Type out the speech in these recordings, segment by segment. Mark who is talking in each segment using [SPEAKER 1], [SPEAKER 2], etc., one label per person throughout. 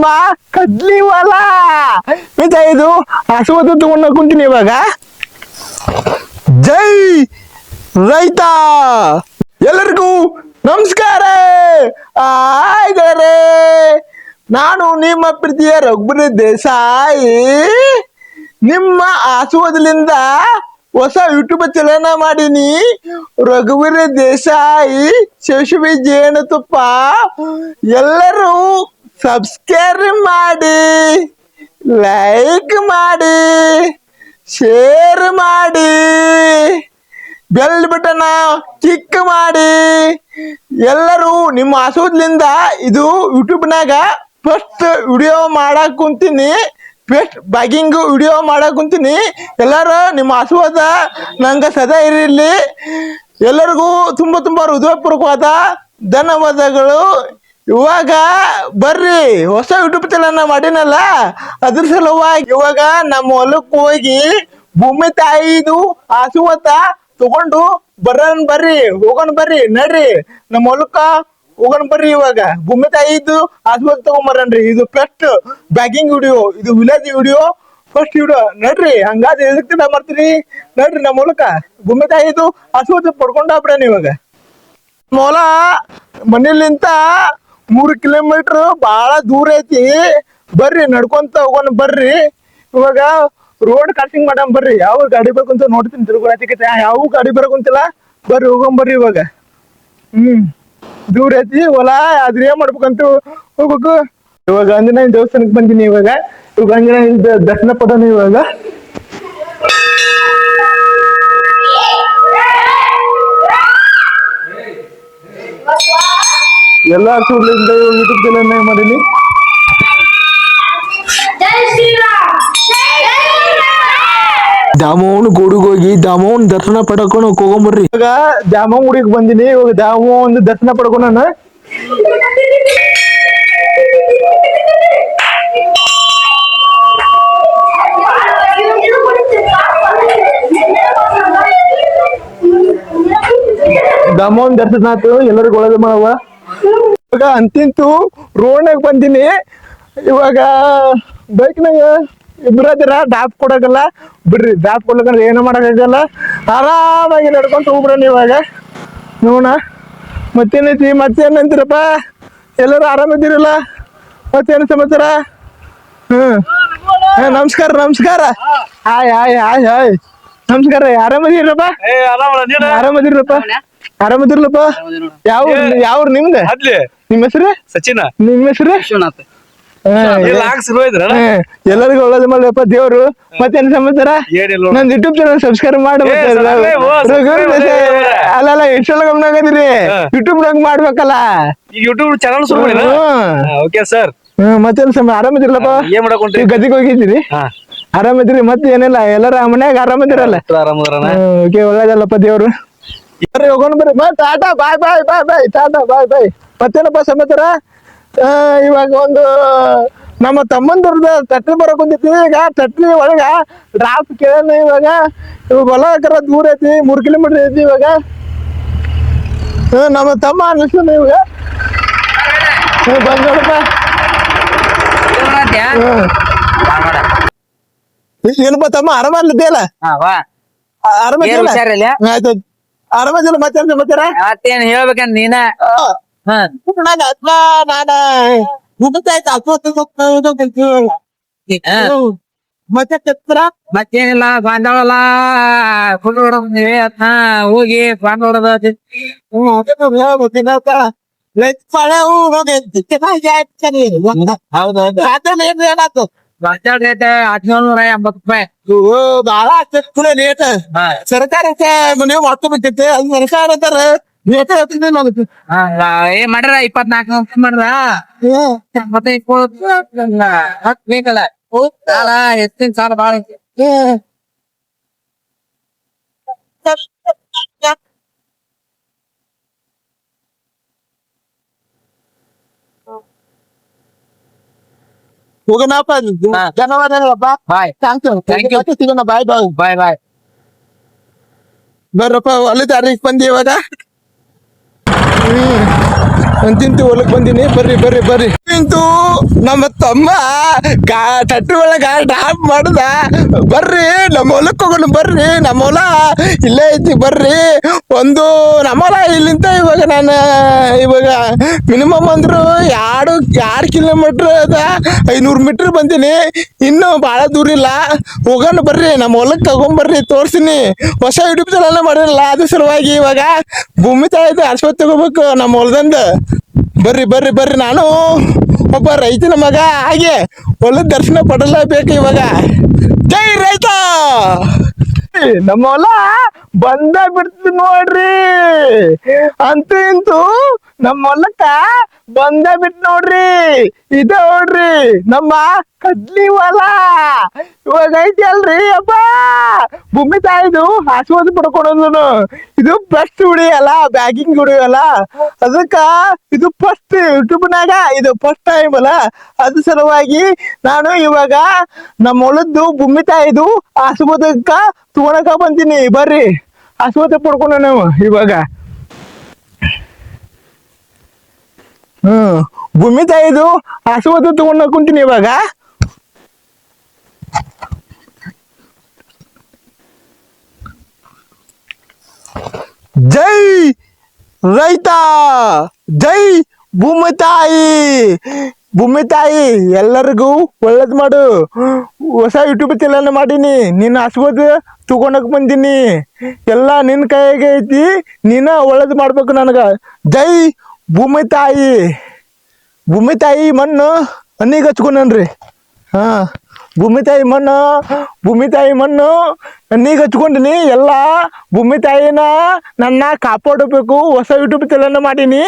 [SPEAKER 1] ನಮ್ಮ ಕದ್ಲಿ ಹೊಲ ಇದು? ಹಸುವತ್ತು ತಗೊಂಡು ಕುಂತೀನಿ ಇವಾಗ. ಜೈ ರೈತ! ಎಲ್ಲರಿಗೂ ನಮಸ್ಕಾರ. ಆಯ್ತಾರೆ ನಾನು ನಿಮ್ಮ ಪ್ರೀತಿಯ ರಘುಬರಿ ದೇಸಾಯಿ. ನಿಮ್ಮ ಆಸುವದಲಿಂದ ಹೊಸ ಯೂಟ್ಯೂಬ್ ಚಲನ ಮಾಡೀನಿ. ರಘುವೀರ ದೇಸಾಯಿ ಶಶವಿ ಜೇನುತುಪ್ಪ ಎಲ್ಲರೂ ಸಬ್ಸ್ಕ್ರೈಬ್ ಮಾಡಿ ಲೈಕ್ ಮಾಡಿ ಶೇರ್ ಮಾಡಿ ಬೆಲ್ ಬಟನ್ ಕ್ಲಿಕ್ ಮಾಡಿ. ಎಲ್ಲರೂ ನಿಮ್ಮ ಹಸೂದ್ಲಿಂದ ಇದು ಯೂಟ್ಯೂಬ್ನಾಗ ಫಸ್ಟ್ ವಿಡಿಯೋ ಮಾಡಕ್ ಕುಂತೀನಿ. ಫಸ್ಟ್ ಬಾಗಿಂಗ್ ವಿಡಿಯೋ ಮಾಡಕ್ ಕುಂತೀನಿ. ಎಲ್ಲರೂ ನಿಮ್ಮ ಹಸುವಾದ ನಂಗೆ ಸದಾ ಇರಲಿ. ಎಲ್ಲರಿಗೂ ತುಂಬ ತುಂಬ ಹೃದಯಪೂರ್ವಕವಾದ ಧನ್ಯವಾದಗಳು. ಇವಾಗ ಬರ್ರಿ, ಹೊಸ ಯೂಟ್ಯೂಬ್ ಚಾನಲ್ ಮಾಡಿನಲ್ಲ, ಅದ್ರ ಸಲುವಾಗಿ ಇವಾಗ ನಮ್ಮ ಹೊಲಕ್ಕೆ ಹೋಗಿ ಭೂಮಿ ತಾಯಿದು ಅಂತ ತಗೊಂಡು ಬರ್ರನ್ ಬರ್ರಿ ಹೋಗೋಣ ಬರ್ರಿ, ನಡ್ರಿ. ನಮ್ಮ ಹೊಲಕ್ಕ ಹೋಗೋಣ ಬರ್ರಿ ಇವಾಗ. ಭೂಮಿ ತಾಯಿದು ಹಸು ಅಂತ ತಗೊಂಡ್ಬರ್ರಿ ಇದು ಫಸ್ಟ್ ಬ್ಯಾಗಿಂಗ್ ವಿಡಿಯೋ ಇದು ವಿಲೇಜ್ ವಿಡಿಯೋ ಫಸ್ಟ್ ವಿಡಿಯೋ ನಡ್ರಿ, ಹಂಗಾದ್ರೆ ಎದಕ್ಕೆ ಮಾಡ್ತೀರಿ? ನಡ್ರಿ ನಮ್ಮ ಹೊಲಕ್ಕೆ. ಭೂಮಿ ತಾಯಿದು ಆಶೀರ್ವಾದ ಪಡ್ಕೊಂಡ ಇವಾಗ. ಮೊಲ ಮನೇಲಿಂತ ಮೂರು ಕಿಲೋಮೀಟರ್ ಬಹಳ ದೂರ ಐತಿ. ಬರ್ರಿ, ನಡ್ಕೊಂತ ಹೋಗೋಣ, ಬರ್ರಿ. ಇವಾಗ ರೋಡ್ ಕ್ರಾಸಿಂಗ್ ಮಾಡಮ್ ಬರ್ರಿ. ಯಾವ ಗಾಡಿ ಬರ್ಕೊಂತ ನೋಡ್ತೀನಿ ತಿರ್ಗೊಳತಿಕೈತೆ ಯಾವ ಗಾಡಿ ಬರಕುಂತಿಲ್ಲ ಬರ್ರಿ, ಹೋಗೋಣ, ಬರ್ರಿ ಇವಾಗ. ಹ್ಮ್, ದೂರ ಐತಿ. ಹೊಲ, ಅದ್ರ ಏನ್ ಮಾಡ್ಬೇಕಂತ ಹೋಗ್ಬೇಕು. ಇವಾಗ ಆಂಜನೇಯ ದೇವಸ್ಥಾನಕ್ಕೆ ಬಂದಿನಿ ಇವಾಗ. ಇವಾಗ ಆಂಜನೇಯ ದ- ದರ್ಶನ ಪಡೋಣ ಇವಾಗ. ಎಲ್ಲ ಹಸುಗಳಿಂದ ಯೂಟ್ಯೂಬ್ ಚಾನಲ್ ಮಾಡೀನಿ. ದಾಮೋನ್ ಗುಡಿಗೆ ಹೋಗಿ ದಾಮೋನ್ ದರ್ಶನ ಪಡ್ಕೊಂಡು ಹೋಗೊಂಬರ್ರಿ ಇವಾಗ ದಾಮೋನ್ ಗುಡಿಗೆ ಬಂದಿನಿ ಇವಾಗ ದಾಮೋನ್ ದರ್ಶನ ಪಡ್ಕೊಂಡು ನಾನು. ದಾಮೋನ್ ದರ್ಶನ ಆತು ಎಲ್ಲರಿಗೂ ಒಳ್ಳೇದು ಮಾಡವ ಇವಾಗ ಅಂತಿಂತು ರೋಡ್ನಾಗ ಬಂದೀನಿ. ಇವಾಗ ಬೈಕ್ನಾಗ ಇಬ್ಬರದಿರ ಡಾಪ್ ಕೊಡಕಲ್ಲ ಬಿಡ್ರಿ ಡಾಪ್ ಕೊಡ್ಲಕ್ಕಂದ್ರೆ ಏನು ಮಾಡೋಕ್ಕಾಗಲ್ಲ ಆರಾಮಾಗಿ ನಡ್ಕೊಂತ ಹೋಗ್ಬಿಡೋಣ ಇವಾಗ. ನೋಣ ಮತ್ತೇನೈತಿ ಮತ್ತೇನಂತೀರಪ್ಪ? ಎಲ್ಲರೂ ಆರಾಮಿದ್ದೀರಲ್ಲ ಮತ್ತೇನು ಸಮಾಚಾರ? ಹ್ಞೂ ಹಾ, ನಮಸ್ಕಾರ ನಮಸ್ಕಾರ. Hi hi hi hi. ನಮಸ್ಕಾರ ಆರಾಮದಿರಪ್ಪ ಆರಾಮದಿರಪ್ಪ ಆರಾಮದಿರ್ಲಪ್ಪ? ಯಾವ ಯಾವ ನಿಮ್ದ?
[SPEAKER 2] ಅದ್ಲಿ.
[SPEAKER 1] ನಿಮ್ಮ ಹೆಸರು?
[SPEAKER 2] ಸಚಿನ.
[SPEAKER 1] ನಿಮ್ಮ ಹೆಸರು?
[SPEAKER 3] ವಿಶ್ವನಾಥ್.
[SPEAKER 1] ಎಲ್ಲರಿಗೂ ಒಳ್ಳೇದು ಮಾಡ್ಲಪ್ಪ ದೇವ್ರು. ಮತ್ತೇನ್ ಸಮಾಚಾರ. ನನ್ ಯೂಟ್ಯೂಬ್ ಚಾನಲ್ ಸಬ್ಸ್ಕ್ರೈಬ್ ಮಾಡಿ. ಅಲ್ಲಲ್ಲ ಇನ್ಸ್ಟಾಗ್ರಾಮ್ ನಾಗದಿರಿ ಯೂಟ್ಯೂಬ್ ನಂಗ್ ಮಾಡ್ಬೇಕಲ್ಲ.
[SPEAKER 2] ಈಗ ಯೂಟ್ಯೂಬ್ ಚಾನಲ್ ಶುರು
[SPEAKER 1] ಮಾಡಿ
[SPEAKER 2] ಓಕೆ ಸರ್
[SPEAKER 1] ಮತ್ತೇನ್ ಸಮ ಆರಾಮದಿರಲ್ಲಪ್ಪ
[SPEAKER 2] ಏನ್ ಮಾಡಕೊಂಡ್ರಿ?
[SPEAKER 1] ಗದಿಗೆ ಹೋಗಿದ್ದೀರಿ?
[SPEAKER 2] ಹಾ.
[SPEAKER 1] ಆರಾಮದಿರಿ ಮತ್ತೆ ಏನಿಲ್ಲ. ಎಲ್ಲರ ಮನ್ಯಾಗ ಆರಾಮದಿರಲ್ಲ? ಓಕೆ ಒಳ್ಳೇದಲ್ಲಪ್ಪ ದೇವ್ರು. ಬರ್ರಿ ಹೋಗೋಣ ಬರ್ರಿ. ಬಾ ಟಾಟಾ ಬಾಯ್ ಬಾಯ್ ಬಾಯ್ ಬಾಯ್ ಟಾಟಾ ಬಾಯ್ ಬಾಯ್. ಮತ್ತೇನಪ್ಪ ಸಮಾಚಾರ? ಇವಾಗ ಒಂದು ನಮ್ಮ ತಮ್ಮಂದ್ರದ ತಟ್ಟಿ ಬರಕ್ ಕುಂತೈತಿ ಈಗ ತಟ್ಟಿ ಒಳಗ ಡ್ರಾಪ್ ಕೇಳೋಣ ಇವಾಗ. ಇವಾಗ ಹೊಲ ಕರ ದೂರ ಐತಿ ಮೂರ್ ಕಿಲೋಮೀಟರ್ ಐತಿ ಇವಾಗ. ನಮ್ಮ ತಮ್ಮ ಅನಿಸ್ತಾನೆ ಇವಾಗ. ಹ್ಮ್, ಬಂದ್ ನೋಡಪ್ಪ ಹ್ಮ್. ಏನಪ್ಪ ತಮ್ಮ ಆರಾಮಲ್ಲಿದ್ದೆಯಲ್ಲ ಆರಾಮದಿಲ್ಲ
[SPEAKER 3] ಆರಾಮ
[SPEAKER 1] ಆಯ್ತು. ಆರಾಮದಿಲ್ಲ ಮತ್ತೇನ್ ಸಮಾಚಾರ
[SPEAKER 3] ಮತ್ತೇನ್ ಹೇಳ್ಬೇಕಂತ ನೀನ?
[SPEAKER 1] ನಾನು ಅದ್ನ ನಾನ ಮುಗಿತಾಯ್ತು ಮತ್ತೆ ತೆತ್ರ
[SPEAKER 3] ಮತ್ತೇನಿಲ್ಲ ಬಂದವಲ್ಲ. ಫುಲ್ ಹೊಡದ್ವಿ ಅದ್ನ. ಹೋಗಿ ಬಂದ್ ಹೌದು ಹೌದೌದು
[SPEAKER 1] ಏನಾಯ್ತು
[SPEAKER 3] ರೇಟ್ ಹದಿನೇಳ್ನೂರ ಎಂಬತ್ತು ರೂಪಾಯಿ
[SPEAKER 1] ಬಾಳ ಆಗ್ತದೆ ಲೇಟ್
[SPEAKER 3] ಹಾ.
[SPEAKER 1] ಸರ್ಕಾರಕ್ಕೆ ನೀವು ಮಾಡ್ಕೊ ಬಿಟ್ಟೈತೆ ಅದು ಸರ್ಕಾರ ಅಂತಾರ ಲೇಟ್ ಆಗ್ತದೆ ನೋಡುತ್ತೆ
[SPEAKER 3] ಹಂಗ ಏನ್ ಮಾಡ್ರ ಇಪ್ಪತ್ನಾಲ್ಕು ನಿಮಿಷ ಮಾಡ್ರ ಮತ್ತೆ ಹತ್ ಬೇಕಲ್ಲ ಸಾಲ ಎಷ್ಟಿನ ಸಾಲ ಬಾಳ ಐತಿ
[SPEAKER 1] ಹೋಗೋಣಪ್ಪ
[SPEAKER 3] ಹಾ.
[SPEAKER 1] ಧನ್ಯವಾದಗಳಪ್ಪ
[SPEAKER 3] bye
[SPEAKER 1] thank you
[SPEAKER 3] Thank you.
[SPEAKER 1] ಸಿಗೋಣ ಬಾಯ್ ಬಾಯ್
[SPEAKER 3] ಬಾಯ್ ಬಾಯ್
[SPEAKER 1] ಬರ್ರಪ್ಪ ಅಲ್ಲಿ ತಾರೀಖ್ ಬಂದಿ ಇವಾಗ ಹ್ಮ್ ಅಂತಿಂತು ಹೊಲಕ್ ಬಂದೀನಿ. ಬರ್ರಿ ಬರ್ರಿ ಬರ್ರಿ. ಇಂತು ನಮ್ಮ ತಮ್ಮ ಕಾ ಟ್ಯಾಕ್ಟ್ರಿ ಒಳಗ ಡ್ರಾಪ್ ಮಾಡ್ದ. ಬರ್ರಿ, ನಮ್ಮ ಹೊಲಕ್ಕೆ ಹೋಗೋಣ, ಬರ್ರಿ. ನಮ್ಮ ಹೊಲ ಇಲ್ಲೇ ಐತಿ, ಬರ್ರಿ. ಒಂದು ನಮ್ಮ ಹೊಲ ಇಲ್ಲಿಂದ ಇವಾಗ ನಾನು, ಇವಾಗ ಮಿನಿಮಮ್ ಅಂದ್ರು ಎರಡು ಎರಡು ಕಿಲೋಮೀಟ್ರ್ ಅದ. ಐನೂರು ಮೀಟ್ರ್ ಬಂದೀನಿ. ಇನ್ನು ಭಾಳ ದೂರ ಇಲ್ಲ. ಹೋಗೋಣ ಬರ್ರಿ, ನಮ್ಮ ಹೊಲಕ್ಕೆ ತಗೊಂಬರ್ರಿ ತೋರ್ಸಿನಿ. ಹೊಸ ಯೂಟ್ಯೂಬ್ ಚಾನಲ್ ಮಾಡಿರಲ್ಲ, ಅದ್ರ ಸಲುವಾಗಿ ಇವಾಗ ಭೂಮಿ ತಾಯಿದು ಆಸ್ಪತ್ರೆ ತಗೋಬೇಕು ನಮ್ಮ ಹೊಲದಂದ. ಬರ್ರಿ ಬರ್ರಿ ಬರ್ರಿ ನಾನು. ಒಬ್ಬ ರೈತನ ಮಗ. ಹಾಗೆ ಹೊಲದ ದರ್ಶನ ಪಡಲೇಬೇಕು ಇವಾಗ. ಜೈ ರೈತ! ನಮ್ಮ ಹೊಲ ಬಂದ ಬಿಡ್ತು ನೋಡ್ರಿ. ಅಂತೂ ಇಂತೂ ನಮ್ಮ ಹೊಲಕ್ಕ ಬಂದ ಬಿಟ್ ನೋಡ್ರಿ, ಇದೆ ನೋಡ್ರಿ, ನಮ್ಮ ಕಡ್ಲಿ ಹೊಲ. ಇವಾಗ ಐತಿ ಅಲ್ರಿ ಅಪ್ಪ ಭೂಮಿ ತಾಯಿದು ಆಶೀರ್ವಾದ ಪಡ್ಕೊಳೋದು ಇದು ಉಡಿಯಲ್ಲ ಅಲ್ಲ ಬ್ಯಾಗಿಂಗ್ ಉಡಿಯಲ್ಲ ಅದಕ್ಕ ಇದು ಫಸ್ಟ್ ಯೂಟ್ಯೂಬ್ನಾಗ ಇದು ಫಸ್ಟ್ ಟೈಮ್ ಅಲ್ಲ. ಅದ್ರ ಸಲುವಾಗಿ ನಾನು ಇವಾಗ ನಮ್ಮ ಹೊಲದ್ದು ಭೂಮಿ ತಾಯಿದು ಆಶೀರ್ವಾದಕ್ಕ ತಗೊಳಕ ಬಂದೀನಿ. ಬರ್ರಿ, ಆಶೀರ್ವಾದ ಪಡ್ಕೊಂಡು ನಾವು ಇವಾಗ. ಹ್ಮ್. ಭೂಮಿ ತಾಯಿದು ಆಶೀರ್ವಾದ ತಗೊಂಡು ಕುಂತೀನಿ ಇವಾಗ. ಜೈ ರೈತ! ಜೈ ಭೂಮಿ ತಾಯಿ! ಭೂಮಿ ತಾಯಿ, ಎಲ್ಲರಿಗೂ ಒಳ್ಳೇದು ಮಾಡು. ಹೊಸ ಯೂಟ್ಯೂಬ್ ಚಾನಲ್ ಮಾಡೀನಿ. ನಿನ್ನ ಆಶೀರ್ವಾದ ತಗೊಂಡಕ್ ಬಂದೀನಿ. ಎಲ್ಲ ನಿನ್ನ ಕೈಗೆ ಐತಿ. ನೀನ ಒಳ್ಳೇದು ಮಾಡ್ಬೇಕು ನನಗ. ಜೈ ಭೂಮಿ ತಾಯಿ ಭೂಮಿ ತಾಯಿ ಮಣ್ಣು ಹಣ್ಣಿಗೆ ಹಚ್ಕೊಂಡನ್ರಿ. ಹಾ ಭೂಮಿ ತಾಯಿ ಮಣ್ಣು ಭೂಮಿ ತಾಯಿ ಮಣ್ಣು ಹಣ್ಣಿಗೆ ಹಚ್ಕೊಂಡಿನಿ. ಎಲ್ಲ ಭೂಮಿ ತಾಯಿನ ನನ್ನ ಕಾಪಾಡಬೇಕು, ಹೊಸ ಯೂಟ್ಯೂಬ್ ಚಾನಲ್ ಮಾಡೀನಿ.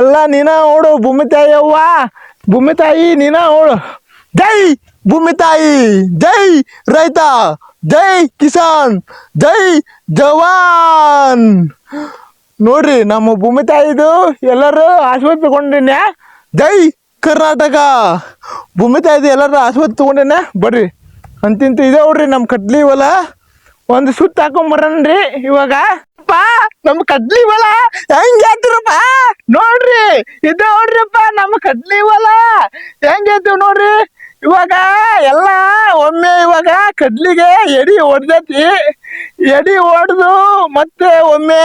[SPEAKER 1] ಎಲ್ಲ ನೀನ ಓಡು ಭೂಮಿ ತಾಯಿ ಅವ್ವ. ಭೂಮಿ ತಾಯಿ ನೀನ ಓಡು ಜೈ ಭೂಮಿ ತಾಯಿ ಜೈ ರೈತ, ಜೈ ಕಿಸಾನ್, ಜೈ ಜವಾನ್. ನೋಡ್ರಿ ನಮ್ಮ ಭೂಮಿ ತಾಯಿದು ಎಲ್ಲರೂ ಆಶೀರ್ವಾದ ತಗೊಂಡಿನ ಜೈ ಕರ್ನಾಟಕ. ಭೂಮಿ ತಾಯಿದು ಎಲ್ಲರೂ ಆಶೀರ್ವಾದ ತಗೊಂಡೇನೆ ಬರ್ರಿ. ಅಂತಿಂತ ಇದೆ ನೋಡ್ರಿ ನಮ್ಮ ಕಡ್ಲಿ ಹೊಲ. ಒಂದು ಸುತ್ತ ಹಾಕೊಂಬರನ್ರಿ ಇವಾಗ. ಪಾ ನಮ್ಮ ಕಡ್ಲಿ ಹೊಲ. ಹೆಂಗ್ ಹೇಳ್ತಿರಪ್ಪ? ನೋಡ್ರಿ, ಇದು ನೋಡ್ರಿಪ್ಪ ನಮ್ಮ ಕಡ್ಲಿ ಹೊಲ. ಹೆಂಗ್ ಹೇಳ್ತೀವಿ ನೋಡ್ರಿ? ಇವಾಗ ಎಲ್ಲ ಒಮ್ಮೆ ಇವಾಗ ಕಡ್ಲಿಗೆ ಎಡಿ ಹೊಡ್ದೈತಿ. ಎಡಿ ಹೊಡೆದು ಮತ್ತೆ ಒಮ್ಮೆ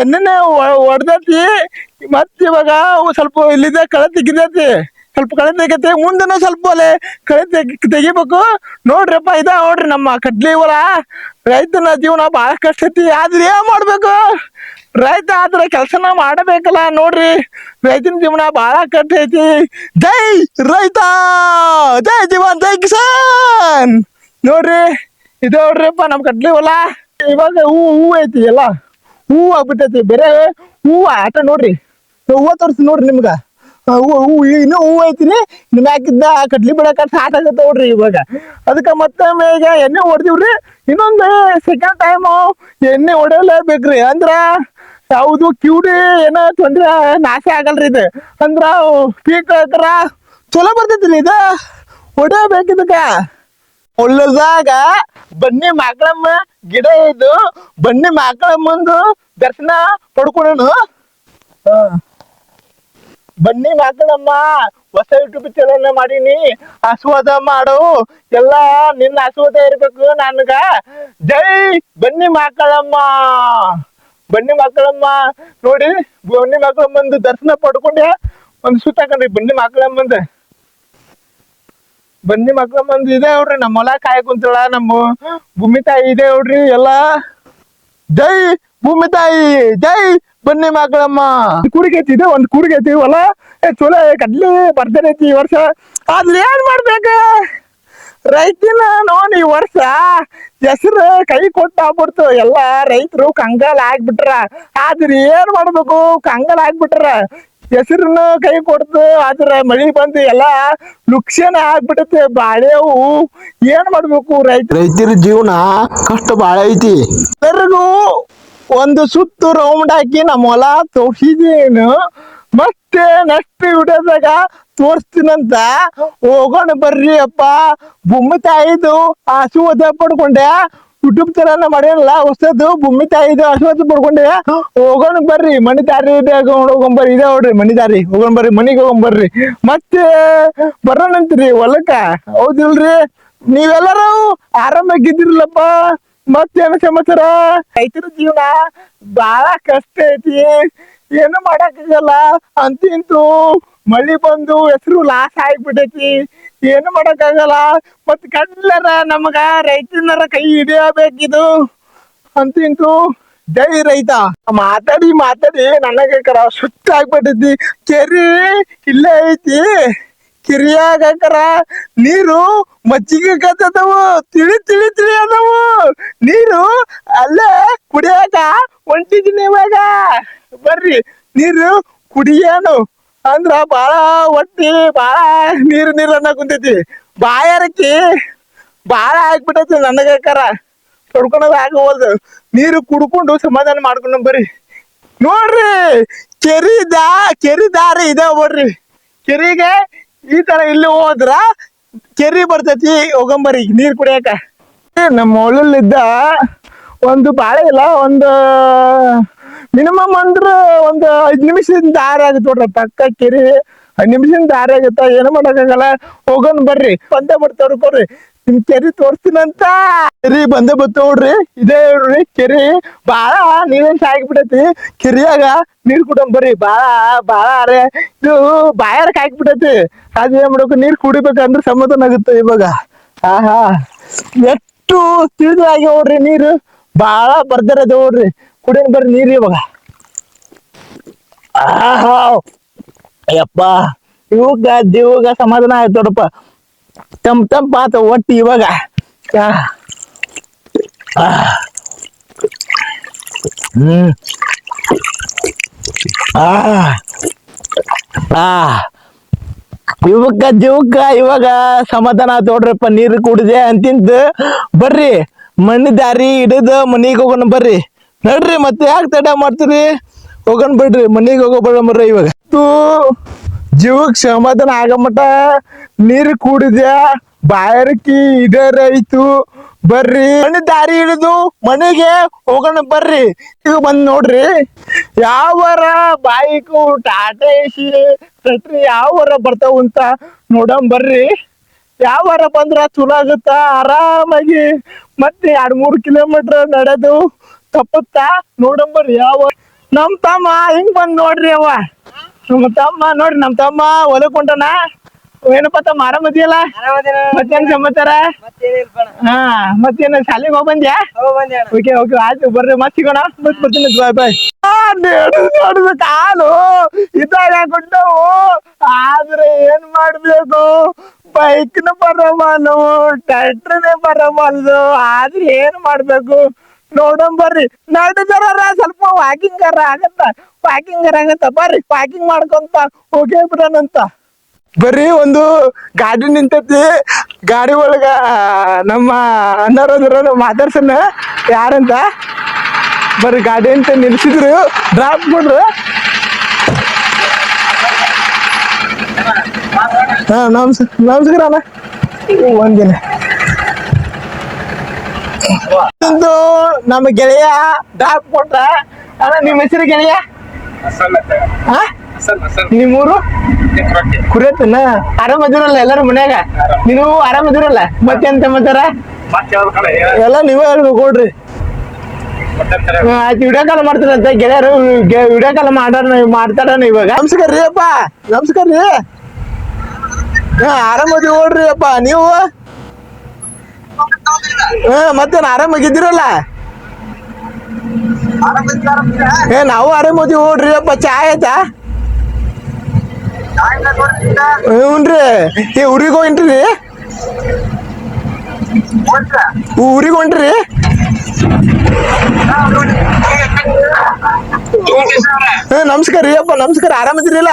[SPEAKER 1] ಎಣ್ಣೆನೆ ಹೊಡೆದತಿ ಮತ್ತೆ ಇವಾಗ ಸ್ವಲ್ಪ ಇಲ್ಲಿದೆ, ಕಳೆ ತೆಗಿದೈತಿ ಸ್ವಲ್ಪ ಕಳೆ ತೆಗಿತೈತಿ. ಮುಂದೆನೂ ಸ್ವಲ್ಪ ಒಲೆ ಕಳೆ ತೆಗಿ, ತೆಗಿಬೇಕು. ನೋಡ್ರಪ್ಪ, ಇದ ನೋಡ್ರಿ ನಮ್ಮ ಕಡ್ಲಿ ಹೊಲ. ರೈತನ ಜೀವನ ಭಾಳ ಕಷ್ಟ ಐತಿ. ಆದ್ರೆ ಏನ್ ಮಾಡ್ಬೇಕು? ರೈತ ಆದ್ರೆ ಕೆಲಸನ ಮಾಡಬೇಕಲ್ಲ ನೋಡ್ರಿ. ರೈತನ ಜೀವನ ಭಾಳ ಕಷ್ಟ ಐತಿ. ಜೈ ರೈತ! ಜೈ ಜೀವನ್, ಜೈ ಕಿಸಾನ್! ನೋಡ್ರಿ. ಇದು ನೋಡ್ರಿಪ್ಪ ನಮ್ಮ ಕಡ್ಲಿ ಹೊಲ. ಇವಾಗ ಹೂ ಹೂ ಐತಿ ಎಲ್ಲ. ಹೂ ಆಗ್ಬಿಟ್ಟೈತಿ. ಬೇರೆ ಹೂವ ಆಟ ನೋಡ್ರಿ. ಹೂವ ತೋರಿಸಿ ನೋಡ್ರಿ ನಿಮ್ಗ. ಹೂವ ಹೂ ಇನ್ನೂ ಹೂ ಐತಿನಿ ನಿಮ್ ಹಾಕಿದ್ದ ಕಡ್ಲಿ ಬಿಡಕ ಸ್ಟಾರ್ಟ್ ಆಗತ್ತೆ ನೋಡ್ರಿ ಇವಾಗ. ಅದಕ್ಕೆ ಮತ್ತೊಮ್ಮೆ ಈಗ ಎಣ್ಣೆ ಹೊಡೆದಿವ್ರಿ. ಇನ್ನೊಂದು ಸೆಕೆಂಡ್ ಟೈಮು ಎಣ್ಣೆ ಹೊಡೆಯಲೇಬೇಕ್ರಿ. ಅಂದ್ರ ಯಾವುದು ಕ್ಯೂಡಿ ಏನೋ ತೊಂದ್ರೆ ನಾಶ ಆಗಲ್ರಿ ಇದು. ಅಂದ್ರ ಪೀಕ್ ಚಲೋ ಬರ್ತೈತಿ ಇದು. ಹೊಡೆಯಬೇಕು ಇದಕ್ಕೆ. ಹೊಲದಾಗ ಬನ್ನಿ ಮಾಕಳಮ್ಮ ಗಿಡ ಇದ್ದು ಬನ್ನಿ ಮಾಕಳಮ್ಮಂದು ದರ್ಶನ ಪಡ್ಕೊಳ್ಳೋಣ ಬನ್ನಿ ಮಾಕಳಮ್ಮ, ಹೊಸ ಯೂಟ್ಯೂಬ್ ಚಾನಲ್ ಮಾಡೀನಿ. ಆಶೀರ್ವಾದ ಮಾಡು. ಎಲ್ಲ ನಿನ್ನ ಆಶೀರ್ವಾದ ಇರ್ಬೇಕು ನನ್ಗ. ಜೈ ಬನ್ನಿ ಮಾಕಳಮ್ಮ. ಬನ್ನಿ ಮಾಕಳಮ್ಮ. ನೋಡಿ, ಬನ್ನಿ ಮಕ್ಕಳಮ್ಮಂದು ದರ್ಶನ ಪಡ್ಕೊಂಡೆ. ಒಂದು ಸುತ್ತಾಕಂಡ್ರಿ ಬನ್ನಿ ಮಕ್ಕಳಮ್ಮಂದು ಬನ್ನಿ ಮಕ್ಳ ಮಂದಿ ಇದೆ ಅವ್ರಿ ನಮ್ಮ ಹೊಲ ಕಾಯಿ ಕುಂತಳ ನಮ್ಮ ಭೂಮಿ ತಾಯಿ ಇದೆ ಅವ್ರಿ ಎಲ್ಲ. ಜೈ ಭೂಮಿ ತಾಯಿ, ಜೈ ಬನ್ನಿ ಮಕ್ಕಳಮ್ಮ ಕುಡಿಗೈತಿ ಇದೆ, ಒಂದ್ ಕುಡಿಗೈತಿ. ಹೊಲ, ಏ ಚಲೋ ಕಡ್ಲಿ ಬರ್ತೈತಿ ಈ ವರ್ಷ. ಅದ್ಲ ಏನ್ ಮಾಡ್ಬೇಕ? ರೈತನ ನೋನ್ ಈ ವರ್ಷ. ಹೆಸರು ಕೈ ಕೊಟ್ಟಾಗ್ಬಿಡ್ತು ಎಲ್ಲ ರೈತರು ಕಂಗಾಲ ಆಗ್ಬಿಟ್ರ. ಆದ್ರೆ ಏನ್ ಮಾಡ್ಬೇಕು? ಕಂಗಾಲ ಆಗ್ಬಿಟ್ರ. ಹೆಸರನ್ನ ಕೈ ಕೊಡ್ತು ಆದ್ರ ಮಳಿ ಬಂದು ಎಲ್ಲ ಲುಕ್ಷಣ ಆಗ್ಬಿಟ್ಟತೆ ಬಾಳೆವು ಏನ್ ಮಾಡ್ಬೇಕು ರೈತ? ರೈತರ ಜೀವನ ಕಷ್ಟ ಬಾಳ ಐತಿ. ಎಲ್ಲರಿಗೂ ಒಂದು ಸುತ್ತು ರೌಂಡ್ ಹಾಕಿ ನಮ್ಮ ಹೊಲ ತೋರಿಸಿದೇನು ಮತ್ತೆ ನೆಕ್ಸ್ಟ್ ವಿಡಿಯೋದಾಗ ತೋರಿಸ್ತೀನಂತ ಹೋಗೋಣ ಬರ್ರಿ ಅಪ್ಪ. ಭೂಮಿ ತಾಯಿದು ಆಶೀರ್ವಾದ ಪಡ್ಕೊಂಡೆ. ಯೂಟ್ಯೂಬ್ ಚಾನಲ್ ಮಾಡ್ಯಾನಲ್ಲ ಹೊಸದು ಭೂಮಿ ತಾಯಿದು ಅಶ್ವತ್ಥ ಪಡ್ಕೊಂಡೆ. ಹೋಗೋಣ ಬರ್ರಿ ಮನಿ ದಾರಿ ಹೋಗೊಂಬರ್ರಿ ಇದೇ ನೋಡ್ರಿ ಮನಿ ತಾರಿ ಹೋಗೋಣ ಬರ್ರಿ ಮನಿಗೆ ಹೋಗೊಂಬರ್ರಿ ಮತ್ತೆ ಬರೋಣಂತ್ರಿ ಹೊಲಕ್ಕ? ಹೌದಿಲ್ರಿ? ನೀವೆಲ್ಲರೂ ಆರಾಮಾಗಿದ್ದಿರ್ಲಪ್ಪ ಮತ್ತೇನ ಸಮಾಚಾರ? ರೈತರ ಜೀವನ ಬಹಳ ಕಷ್ಟ ಐತಿ. ಏನು ಮಾಡಕ್ಕಾಗಲ್ಲ. ಅಂತಿಂತು ಮಳಿ ಬಂದು ಹೆಸರು ಲಾಸ್ ಆಗ್ಬಿಟ್ಟೈತಿ ಏನು ಮಾಡಕ್ಕಾಗಲ್ಲ. ಮತ್ ಕಡ್ಲರ ನಮಗ ರೈತನರ ಕೈ ಹಿಡಿಯಬೇಕಿದು. ಅಂತಿಂತು ಜೈ ರೈತ. ಮಾತಾಡಿ ಮಾತಾಡಿ ನನಗೆ ಕರ ಸುತ್ತ ಆಗ್ಬಿಟ್ಟೈತಿ ಕೆರಿ ಇಲ್ಲೇ ಐತಿ. ಕಿರಿಯಾಗಕರ ನೀರು ಮಜ್ಜಿಗೆ ಕತ್ತದವು. ತಿಳಿ ತಿಳಿ ತಿಳಿ ಅದಾವು. ನೀರು ಅಲ್ಲೇ ಕುಡಿಯಾಕ ಹೊಂಟಿದ್ದೀನಿ ಇವಾಗ. ಬರ್ರಿ, ನೀರು ಕುಡಿಯೋನು. ಅಂದ್ರ ಬಾಳ ಹೊಟ್ಟಿ ಬಾಳ ನೀರು ನೀರು ಅನ್ನ ಕುಂತೈತಿ. ಬಾಯಾರಕ್ಕಿ ಬಾಳ ಆಗ್ಬಿಟ್ಟೈತಿ ನನಗಕ್ಕಾರ ತೊಡ್ಕೊಳದ ಆಗವಲ್ದು ನೀರು ಕುಡ್ಕೊಂಡು ಸಮಾಧಾನ ಮಾಡ್ಕೊಂಡು ಬರ್ರಿ. ನೋಡ್ರಿ, ಕೆರಿ ದಾ, ಕೆರಿ ದಾರಿ ಇದೆ ನೋಡ್ರಿ. ಕೆರಿಗೆ ಈ ತರ ಇಲ್ಲಿ ಹೋದ್ರ ಕೆರಿ ಬರ್ತೈತಿ ಹೋಗಂಬರಿ ನೀರ್ ಕುಡಿಯಾಕ. ನಮ್ಮ ಹೊಲಲ್ಲಿದ್ದ ಒಂದು ಬಾಳೆ ಇಲ್ಲ, ಒಂದು ಮಿನಿಮಮ್ ಅಂದ್ರ ಒಂದು ಐದ್ ನಿಮಿಷದಿಂದ ದಾರಿ ಆಗುತ್ತೆ ನೋಡ್ರಿ, ಪಕ್ಕ ಕೆರಿ, ಐದ್ ನಿಮಿಷದಿಂದ ದಾರಿ ಆಗತ್ತ, ಏನು ಮಾಡಕ್ಕಾಗಲ್ಲ. ಹೋಗೋಣ ಬರ್ರಿ, ಬಂದೇ ಬರ್ತಾವ್ರಿ ಕೊಡ್ರಿ ನಿಮ್ ಕೆರಿ ತೋರಿಸ್ತೀನಂತ ಕೆರಿ ಬಂದೇ ಬರ್ತಾವ ನೋಡ್ರಿ. ಇದೇ ನೋಡ್ರಿ, ಕೆರಿ. ಬಾಳ ನೀರೇನ್ ಸಾಕಿಬಿಟ್ಟೈತಿ ಕೆರಿಯಾಗ ನೀರ್ ಕುಡಂಬ ಬರ್ರಿ. ಬಾಳ ಬಾಳ ಅರೆ. ಇದು ಬಾಯಾರ ಹಾಕ್ಬಿಟ್ಟೈತಿ ಅದ್ ಏನ್ ಮಾಡ್ಬೇಕು, ನೀರ್ ಕುಡಿಬೇಕಂದ್ರೆ ಸಮಾಧಾನ ಆಗುತ್ತೆ ಇವಾಗ. ಆಹಾ. ಎಷ್ಟು ತಿಳಿದಾಗಿ ನೋಡ್ರಿ ನೀರು. ಬಾಳ ಬರ್ದಿರೋದು ನೋಡ್ರಿ. ಕುಡಿಯೋಣ ಬರ್ರಿ ನೀರು ಇವಾಗ. ಆಹಾ. ಅಯ್ಯಪ್ಪ. ಇವಾಗ ದೇವಾಗ ಸಮಾಧಾನ ಆಯ್ತು ನೋಡಪ್ಪ. ತಂಪ್ ತಂಪ ಆತ ಒಟ್ಟು ಇವಾಗ. ಹ್ಮ್. ಆ. ಆ. ಇವಕ್ಕ ಜೀವಕ್ಕ ಇವಾಗ ಸಮಾಧಾನ ಆತ್ ನೋಡ್ರಪ್ಪ, ನೀರು ಕುಡಿದೆ ಅಂತಿಂತ ಬರ್ರಿ, ಮಣ್ಣು ದಾರಿ ಹಿಡಿದು ಮನಿಗೆ ಹೋಗೋಣ ಬರ್ರಿ. ನಡ್ರಿ, ಮತ್ತೆ ಯಾಕೆ ತಡ ಮಾಡ್ತೀರಿ? ಹೋಗನ್ ಬಿಡ್ರಿ, ಮನೆಗೆ ಹೋಗೋ ಬರ್ರಿ ಇವಾಗ. ತೂ, ಜೀವಕ್ ಸಮಾಧಾನ ಆಗಮಟ ನೀರು ಕುಡಿದೆ ಇದರ ಆಯ್ತು ಬರ್ರಿ. ಮನೆ ದಾರಿ ಹಿಡಿದು ಮನೆಗೆ ಹೋಗೋಣ ಬರ್ರಿ. ಈಗ ಬಂದ್ ನೋಡ್ರಿ, ಯಾವರ ಬೈಕು ಟಾಟಾ ಟ್ರಕ್ಟ್ರಿ ಯಾವರ ಬರ್ತಾವ ಅಂತ ನೋಡಮ್ ಬರ್ರಿ. ಯಾವರ ಬಂದ್ರ ಚಲೋ ಆಗುತ್ತ ಆರಾಮಾಗಿ ಮತ್ತೆ ಎರಡ್ ಮೂರ್ ಕಿಲೋಮೀಟರ್ ನಡೆದು ತಪ್ಪುತ್ತಾ? ನೋಡಂಬರ್ ಯಾವ ನಮ್ ತಮ್ಮ ಹಿಂಗ್ ಬಂದ್ ನೋಡ್ರಿ ಅವ ನಮ್ಮ ತಮ್ಮ ನೋಡ್ರಿ ನಮ್ ತಮ್ಮ ಹೊಲಕ್ ಹೊಂಟನ. ಏನಪ್ಪ ತಮ್ಮ ಆರಾಮದಿಯಲ್ಲ ಮತ್ತೇನ್ ಸಮಾಚಾರ? ಹಾ ಮತ್ತೇನ ಶಾಲೆಗೆ ಹೋಗ್ ಬಂದ್ಯಾ? ಓಕೆ ಓಕೆ ಆಯ್ತು ಬರ್ರಿ ಮತ್ ಸಿಗೋಣ. ಮತ್ ಬರ್ತೀನಿ ಬಾಯ್ ಬಾಯ್. ನೋಡುದು ಕಾಲು ಹಾಕೊಂಡವು ಆದ್ರೆ ಏನ್ ಮಾಡ್ಬೇಕು? ಬೈಕ್ನ ಟ್ರ್ಯಾಕ್ಟರ್ ಟ್ರ್ಯಾಕ್ಟರ್ನೇ ಬರವಲ್ದು. ಆದ್ರೆ ಏನ್ ಮಾಡ್ಬೇಕು? ನೋಡಂ ಬರ್ರಿ. ನಡ್ದರ ಸ್ವಲ್ಪ ವಾಕಿಂಗ್ ಆಗತ್ತ. ವಾಕಿಂಗ್ ಆಗತ್ತ. ಬರ್ರಿ ವಾಕಿಂಗ್ ಮಾಡ್ಕೊಂತ ಹೋಗೇ ಬಿಡೋಣಂತ ಬರ್ರಿ, ಒಂದು ಗಾಡಿ ನಿಂತೈತಿ. ಗಾಡಿ ಒಳಗ ನಮ್ಮ ಅಣ್ಣರ ಮಾತಾಡ್ಸನ ಯಾರಂತ? ಬರ್ರಿ, ಗಾಡಿ ಅಂತ ನಿಲ್ಸಿದ್ರು. ಡ್ರಾಪ್ ಕೊಡ್ರು. ಹಾ, ನಮಸ್, ನಮಸ್ಕಾರ ಅಣ್ಣ. ಒಂದಿನ ಒಂದು ನಮ್ಮ ಗೆಳೆಯ ಡಾಕ್ ಕೊಟ್ರ. ಅಣ್ಣ ನಿಮ್ಮ ಹೆಸರು ಗೆಳೆಯ? ಹಾ ನಿಮ್ಮೂರು? ಕುರಿಯತ್ತನ? ಆರಾಮದಿರಲ್ಲ ಎಲ್ಲರೂ ಮನ್ಯಾಗ? ನೀವು ಆರಾಮದಿರಲ್ಲ? ಮತ್ತೆಂತ ಮಾಡ್ತಾರ ಎಲ್ಲ ನೀವೇ ಹೇಳ್ಬೇಕು ಕೊಡ್ರಿ. ಆಯ್ತು ವಿಡಿಯೋ ಕಾಲ್ ಮಾಡ್ತಾರಂತೆ ಗೆಳೆಯರು ವಿಡಿಯೋ ಕಾಲ್ ಮಾಡೋಣ ಮಾಡ್ತಾರ ಇವಾಗ. ನಮಸ್ಕಾರ ರೀ ಅಪ್ಪ ನಮಸ್ಕಾರ ರೀ ಆರಾಮ ಆರಾಮದಿ ಓಡ್ರಿ ಅಪ್ಪ. ನೀವು? ಹಾ, ಮತ್ತೇನ್ ಆರಾಮಾಗಿದ್ದೀರಲ್ಲ? ಏ, ನಾವು ಆರಾಮದೀವಿ ಓಡ್ರಿ ಅಪ್ಪ ಚಾ ಆಯ್ತಾ? ಹ್ಞೂನ್ರಿ ಏ, ಊರಿಗೆ ಹೋಗಿನ್ರಿ ಊರಿಗೆ ಹೊಂಟ್ರಿ? ನಮಸ್ಕಾರ ರೀ, ಅಪ್ಪ, ನಮಸ್ಕಾರ ಆರಾಮದಿರಿಲ್ಲ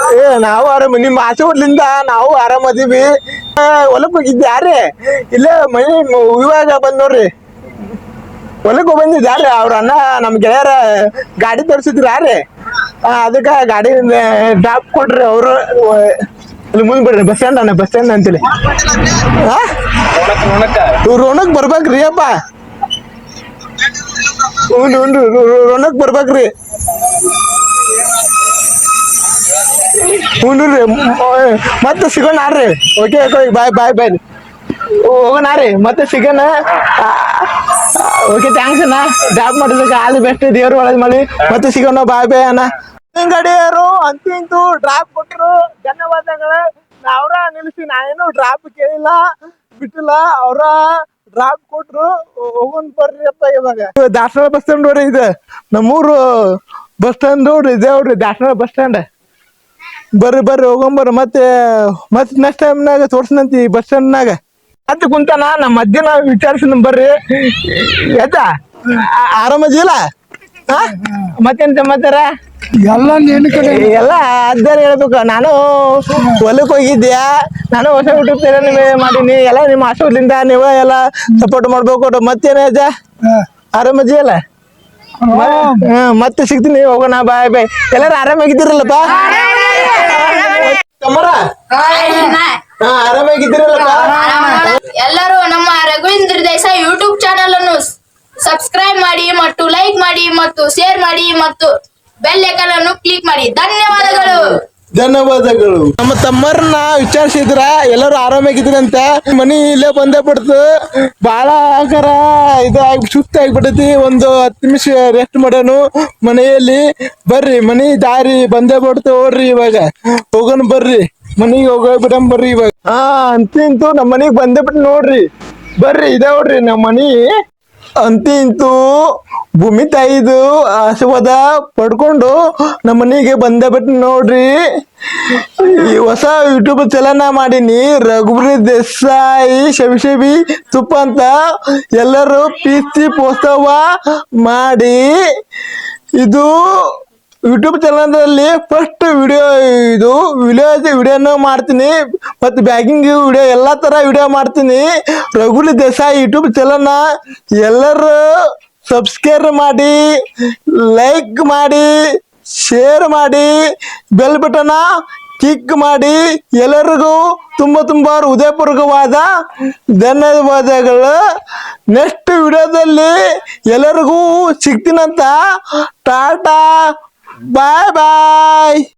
[SPEAKER 1] ಏ, ನಾವು ಆರಾಮ ನಿಮ್ಮ ಹೊಡ್ಲಿಂದ ನಾವು ಆರಾಮ ಅದೀವಿ ಹೊಲಕ್ ಹೋಗಿದ್ದೆ ಯಾರೇ ಇಲ್ಲ ಮನೆ ಇವಾಗ ಬಂದ್ ನೋಡ್ರಿ. ಹೊಲಕ್ ಬಂದಿದ್ದು ಯಾರ್ರಿ? ಅವ್ರ ಅಣ್ಣ, ನಮ್ ಗೆಳೆಯರ ಗಾಡಿ ತೋರಿಸಿದ್ರು ಯಾರೇ ಅದಕ್ಕ ಗಾಡಿ ಡ್ರಾಪ್ ಕೊಡ್ರಿ ಅವರು. ಇಲ್ಲಿ ಮುಂದೆ ಬಿಡ್ರಿ, ಬಸ್ ಸ್ಟ್ಯಾಂಡ್ ಅಣ್ಣ, ಬಸ್ ಸ್ಟ್ಯಾಂಡ್ ಅಂತೇಳಿ ರೋಣಕ್ ಬರ್ಬೇಕ್ರಿ, ಅಪ್ಪ. ಹ್ಞೂ ಹ್ಞೂ ರೋಣಕ್ ಬರ್ಬೇಕ್ರಿ. ಹ್ಞೂ ರೀ ಮತ್ತೆ ಸಿಗೋಣ ಆಡ್ರಿ ಓಕೆ ಬಾಯ್ ಬಾಯ್ ಬಾಯ್ ಹೋಗೋಣ ರೀ ಮತ್ತೆ ಸಿಗೋಣ. ಓಕೆ ಥ್ಯಾಂಕ್ಸ್ ಅಣ್ಣ. ಜಾಬ್ ಮಾಡೋದಕ್ಕೆ ಆಲ್ ಬೆಸ್ಟ್ ದೇವ್ರ ಒಳಗೆ ಮಾಡಿ. ಮತ್ತೆ ಸಿಗೋಣ ಬಾಯ್ ಬಾಯ್ ಅಣ್ಣ. ಗಡಿಯರು ಅಂತಿಂತು ಡ್ರಾಪ್ ಕೊಟ್ಟರು ಧನ್ಯವಾದಗಳು. ಅವ್ರ ನಿಲ್ಲಿಸಿ ನಾನೇನು ಡ್ರಾಪ್ ಕೇಳಿಲ್ಲ, ಬಿಟ್ಟಿಲ್ಲ. ಅವ್ರ ಡ್ರಾಪ್ ಕೊಟ್ರು ಹೋಗೋಣ ಬರ್ರಿ ಅಪ್ಪ ಇವಾಗ. ದಾಸವಾಳ ಬಸ್ ಸ್ಟ್ಯಾಂಡ್ ನೋಡ್ರಿ ಇದು. ನಮ್ಮೂರು ಬಸ್ ಸ್ಟ್ಯಾಂಡ್ ನೋಡ್ರಿ, ಇದೇ ನೋಡ್ರಿ, ದಾಸವಾಳ ಬಸ್ ಸ್ಟ್ಯಾಂಡ್. ಬರ್ರಿ ಬರ್ರಿ ಹೋಗೊಂಬರ್ರಿ ಮತ್ತೆ ಮತ್ತೆ ನೆಕ್ಸ್ಟ್ ಟೈಮ್ನಾಗ ತೋರ್ಸನಂತಿ ಬಸ್ ಸ್ಟ್ಯಾಂಡ್ನಾಗ ಮತ್ತೆ ಕುಂತಾನ ನಮ್ಮ ಮಧ್ಯಾಹ್ನ ವಿಚಾರಿಸಿನ ಬರ್ರಿ. ಆಯ್ತಾ? ಆರಾಮದಿಲ್ಲ ಹಾ ಮತ್ತೇನ್ ಸಮಾಚಾರ?
[SPEAKER 4] ಎಲ್ಲ ನಿನ್ನ ಕಡೆ.
[SPEAKER 1] ಎಲ್ಲ ಅದ್ದಾರ ಹೇಳ್ಬೇಕು ನಾನು ಹೊಲಕ್ಕೆ ಹೋಗಿದ್ಯಾ? ನಾನು ಹೊಸ ಯೂಟ್ಯೂಬ್ ಚಾನಲ್ ಮಾಡೀನಿ. ಎಲ್ಲ ನಿಮ್ಮ ಆಶೋದಿಂದ ನೀವು ಎಲ್ಲ ಸಪೋರ್ಟ್ ಮಾಡ್ಬೇಕು ಮತ್ತೇನ ಅಜ್ಜ? ಆರಾಮದಿಯಲ್ಲ ಹ್ಮ್ ಮತ್ತೆ ಸಿಗ್ತೀನಿ. ಹೋಗೋಣ ಬಾಯ್ ಬಾಯ್ ಎಲ್ಲಾರು ಆರಾಮಾಗಿದ್ದೀರಲ್ಲಪ್ಪ?
[SPEAKER 5] ಎಲ್ಲರೂ ನಮ್ಮ ರಘುವೀಂದ್ರ ದೇಸಾಯಿ ಯೂಟ್ಯೂಬ್ ಚಾನಲ್ ಅನ್ನು ಸಬ್ಸ್ಕ್ರೈಬ್ ಮಾಡಿ ಮತ್ತು ಲೈಕ್ ಮಾಡಿ ಮತ್ತು ಶೇರ್ ಮಾಡಿ ಮತ್ತು ಬೆಲ್ ಐಕಾನ್ ಅನ್ನು ಕ್ಲಿಕ್ ಮಾಡಿ. ಧನ್ಯವಾದಗಳು.
[SPEAKER 1] ಧನ್ಯವಾದಗಳು. ನಮ್ಮ ತಮ್ಮರ್ನ ವಿಚಾರಿಸಿದ್ರ ಎಲ್ಲರೂ ಆರಾಮಾಗಿದ್ರಂತ ಮನಿ ಇಲ್ಲೇ ಬಂದೇ ಬಿಡ್ತು. ಬಾಳ ಆಕಾರ ಇದಾಗಿ ಸುಸ್ತ ಆಗ್ಬಿಟ್ಟೈತಿ ಒಂದು ಹತ್ತು ನಿಮಿಷ ರೆಸ್ಟ್ ಮಾಡೋನು ಮನೆಯಲ್ಲಿ. ಬರ್ರಿ ಮನಿ ದಾರಿ ಬಂದೇ ಬಿಡ್ತು ಹೋಗ್ರಿ ಇವಾಗ. ಹೋಗೋಣ ಬರ್ರಿ. ಮನಿಗೆ ಹೋಗೋ ಬಿಡಮ್ ಬರ್ರಿ ಇವಾಗ. ಹಾ ಅಂತಿಂತು ನಮ್ಮ ಮನಿಗೆ ಬಂದೇ ಬಿಟ್ಟು ನೋಡ್ರಿ. ಬರ್ರಿ ಇದೇ ನೋಡ್ರಿ ನಮ್ಮ ಮನಿ. ಅಂತಿಂತು ಭೂಮಿ ತಾಯಿದು ಆಶೀರ್ವಾದ ಪಡ್ಕೊಂಡು ನಮ್ಮ ಮನೆಗೆ ಬಂದೇ ಬಿಟ್ಟು ನೋಡ್ರಿ. ಈ ಹೊಸ ಯೂಟ್ಯೂಬ್ ಚಲನ ಮಾಡೀನಿ. ರಘುಬರಿ ದೇಸಾಯಿ, ಶಬಿ ಶಬಿ, ತುಪ್ಪ ಅಂತ ಎಲ್ಲರೂ ಪ್ರೀತಿ ಪೋಸ್ತವ ಮಾಡಿ. ಇದು ಯೂಟ್ಯೂಬ್ ಚಾನಲ್ನಲ್ಲಿ ಫಸ್ಟ್ ವಿಡಿಯೋ ಇದು ವಿಡಿಯೋ ವಿಡಿಯೋನೂ ಮಾಡ್ತೀನಿ. ಮತ್ತು ಬ್ಯಾಗಿಂಗ್ ವಿಡಿಯೋ ಎಲ್ಲ ಥರ ವಿಡಿಯೋ ಮಾಡ್ತೀನಿ. ರಘುಲಿ ದೇಸಾಯಿ ಯೂಟ್ಯೂಬ್ ಚಾನಲ್ನ ಎಲ್ಲರೂ ಸಬ್ಸ್ಕ್ರೈಬ್ ಮಾಡಿ ಲೈಕ್ ಮಾಡಿ ಶೇರ್ ಮಾಡಿ ಬೆಲ್ ಬಟನ ಕ್ಲಿಕ್ ಮಾಡಿ. ಎಲ್ಲರಿಗೂ ತುಂಬ ತುಂಬ ಹೃದಯಪೂರ್ವಕವಾದ ಧನ್ಯವಾದಗಳು. ನೆಕ್ಸ್ಟ್ ವಿಡಿಯೋದಲ್ಲಿ ಎಲ್ಲರಿಗೂ ಸಿಗ್ತೀನಂತ ಟಾಟಾ ಬಾಯ್ ಬಾಯ್